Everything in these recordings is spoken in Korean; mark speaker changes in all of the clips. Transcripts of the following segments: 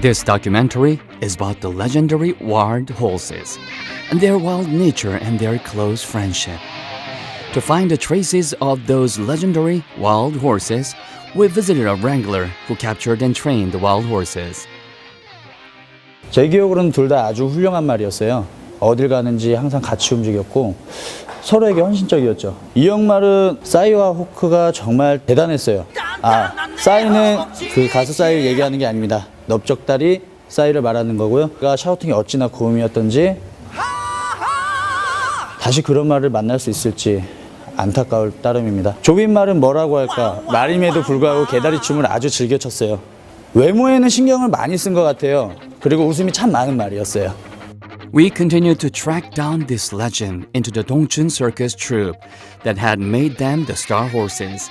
Speaker 1: This documentary is about the legendary wild horses and their wild nature and their close friendship. To find the traces of those legendary wild horses, we visited a wrangler who captured and trained the wild horses.
Speaker 2: 제 기억으로는 둘 다 아주 훌륭한 말이었어요. 어딜 가는지 항상 같이 움직였고 서로에게 헌신적이었죠. 이영말은 싸이와 호크가 정말 대단했어요. 아, 싸이는 그 가수 싸이를 얘기하는 게 아닙니다. 넓적다리 싸이를 말하는 거고요. 그가 샤우팅이 어찌나 고음이었던지 다시 그런 말을 만날 수 있을지 안타까울 따름입니다. 조빈 말은 뭐라고 할까? 말임에도 불구하고 개다리 춤을 아주 즐겨 췄어요. 외모에는 신경을 많이 쓴 것 같아요. 그리고 웃음이 참 많은 말이었어요.
Speaker 1: We continued to track down this legend into the Dongchun circus troupe that had made them the star horses.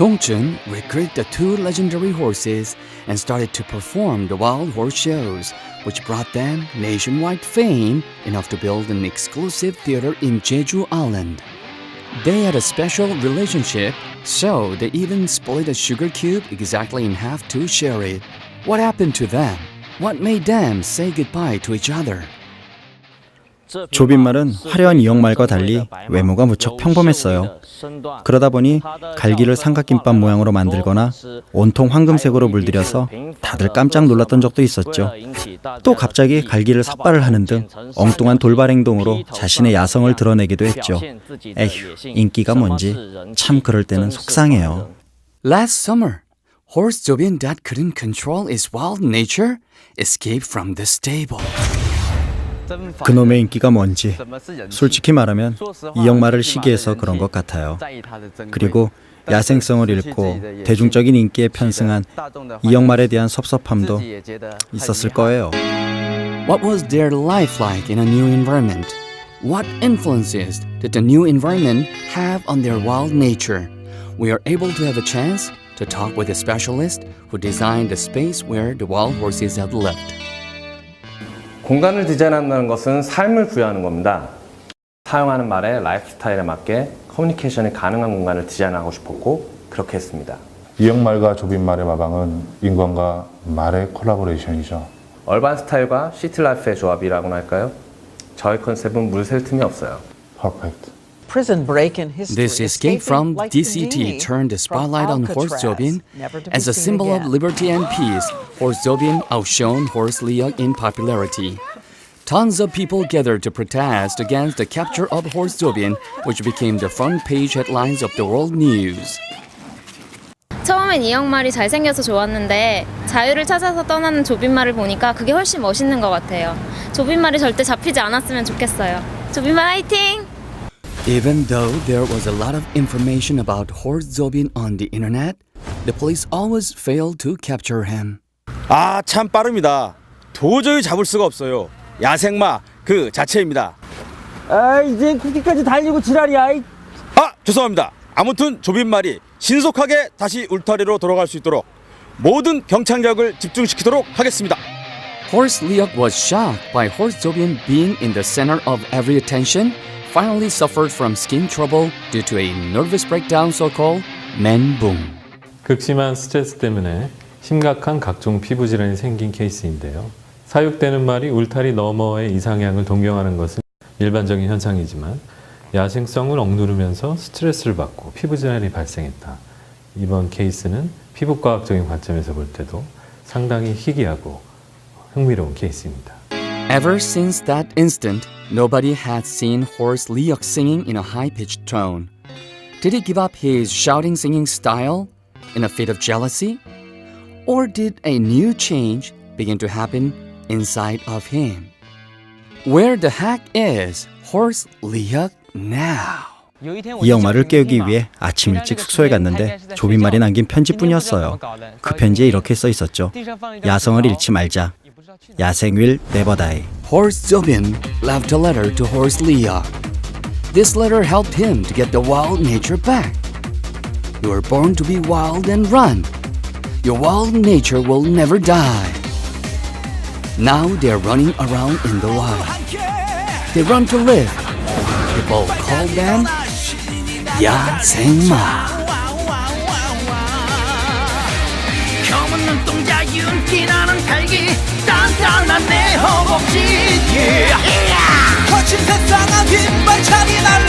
Speaker 1: Dongchun recruited the two legendary horses and started to perform the wild horse shows, which brought them nationwide fame enough to build an exclusive theater in Jeju Island. They had a special relationship, so they even split a sugar cube exactly in half to share it. What happened to them? What made them say goodbye to each other?
Speaker 3: 조빈말은 화려한 이영말과 달리 외모가 무척 평범했어요. 그러다 보니 갈기를 삼각김밥 모양으로 만들거나 온통 황금색으로 물들여서 다들 깜짝 놀랐던 적도 있었죠. 또 갑자기 갈기를 삭발을 하는 등 엉뚱한 돌발 행동으로 자신의 야성을 드러내기도 했죠. 에휴, 인기가 뭔지 참 그럴 때는 속상해요.
Speaker 1: Last summer, horse Zobin that couldn't control his wild nature escaped from the stable.
Speaker 3: 그놈의 인기가 뭔지 솔직히 말하면 이영말을 시기해서 그런 것 같아요. 그리고 야생성을 잃고 대중적인 인기에 편승한 이영말에 대한 섭섭함도 있었을 거예요.
Speaker 1: What was their life like in a new environment? What influences did the new environment have on their wild nature? We are able to have a chance to talk with a specialist who designed the space where the wild horses have lived.
Speaker 4: 공간을 디자인한다는 것은 삶을 부여하는 겁니다. 사용하는 말의 라이프 스타일에 맞게 커뮤니케이션이 가능한 공간을 디자인하고 싶었고 그렇게 했습니다.
Speaker 5: 이영말과 조빈말의 마방은 인간과 말의 콜라보레이션이죠.
Speaker 4: 얼반 스타일과 시티 라이프의 조합이라고나 할까요? 저의 컨셉은 물셀 틈이 없어요.
Speaker 5: 퍼펙트.
Speaker 6: prison break in history.
Speaker 1: This escape from
Speaker 6: like
Speaker 1: DCT
Speaker 6: Houdini
Speaker 1: turned the
Speaker 6: from
Speaker 1: spotlight on Horse
Speaker 6: Alcatraz,
Speaker 1: Zobin
Speaker 6: never to be
Speaker 1: as a
Speaker 6: seen
Speaker 1: symbol of
Speaker 6: again.
Speaker 1: liberty and peace. Horse Zobin outshone Horse Liak in popularity. Tons of people gathered to protest against the capture of Horse Zobin, which became the front page headlines of the world news.
Speaker 7: 처음엔 이영말이 잘생겨서 좋았는데 자유를 찾아서 떠나는 조빈말을 보니까 그게 훨씬 멋있는 것 같아요. 조빈말이 절대 잡히지 않았으면 좋겠어요. 조빈말 화이팅!
Speaker 1: Even though there was a lot of information about Horse Zobin on the internet, the police always failed to capture him.
Speaker 8: 아, 참 빠릅니다. 도저히 잡을 수가 없어요. 야생마 그 자체입니다.
Speaker 9: 아 이제 쿠키까지 달리고 지랄이야 이.
Speaker 8: 아, 죄송합니다. 아무튼 조빈 말이 신속하게 다시 울타리로 돌아갈 수 있도록 모든 경찰력을 집중시키도록 하겠습니다.
Speaker 1: Horse Liak was shocked by Horse Zobin being in the center of every attention, finally suffered from skin trouble due to a nervous breakdown so-called menbum.
Speaker 10: 극심한 스트레스 때문에 심각한 각종 피부 질환이 생긴 케이스인데요. 사육되는 말이 울타리 너머의 이상향을 동경하는 것은 일반적인 현상이지만 야생성을 억누르면서 스트레스를 받고 피부 질환이 발생했다. 이번 케이스는 피부과학적인 관점에서 볼 때도 상당히 희귀하고 흥미로운 케이스입니다.
Speaker 1: Ever since that instant, nobody had seen Horse Liak singing in a high-pitched tone. Did he give up his shouting singing style in a fit of jealousy? Or did a new change begin to happen inside of him? Where the heck is Horse Liak now?
Speaker 3: 이영말을 깨우기 위해 아침 일찍 숙소에 갔는데 조빈말이 남긴 편지뿐이었어요. 그 편지에 이렇게 써 있었죠. 야성을 잃지 말자. 야생 will never die.
Speaker 1: Horse Zobin left a letter to Horse Liak. This letter helped him to get the wild nature back. You were born to be wild and run. Your wild nature will never die. Now they're running around in the wild. They run to live. People call them 야생마.
Speaker 9: 형은 눈동자
Speaker 6: 윤기나는 달기 단단한 내 허벅지 y 거친 세상아 빈발 차리나.